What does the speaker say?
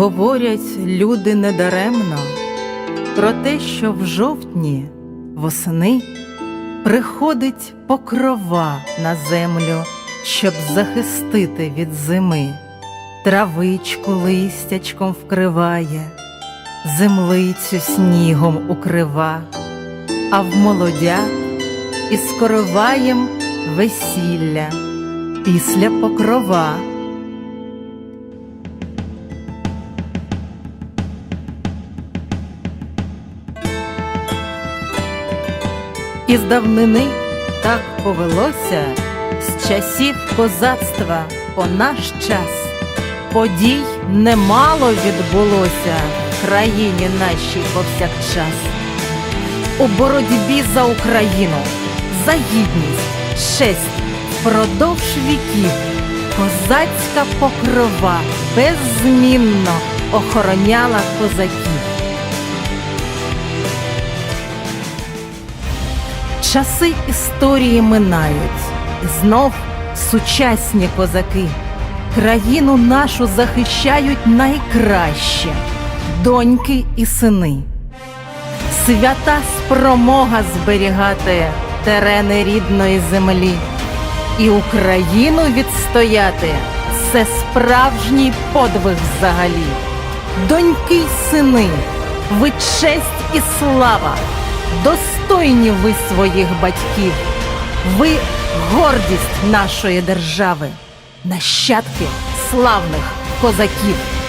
Говорять люди недаремно про те, що в жовтні восени приходить покрова на землю, щоб захистити від зими, травичку листячком вкриває, землицю снігом укрива, а в молодят із короваєм весілля після покрова. Із давнини так повелося з часів козацтва по наш час. Подій немало відбулося в країні нашій повсякчас. У боротьбі за Україну, за гідність, честь впродовж віків козацька покрова беззмінно охороняла козаків. Часи історії минають, знов сучасні козаки країну нашу захищають найкраще доньки і сини. Свята спромога зберігати терени рідної землі і Україну відстояти це справжній подвиг взагалі. Доньки й сини, ви честь і слава, достойні ви своїх батьків, ви гордість нашої держави, нащадки славних козаків.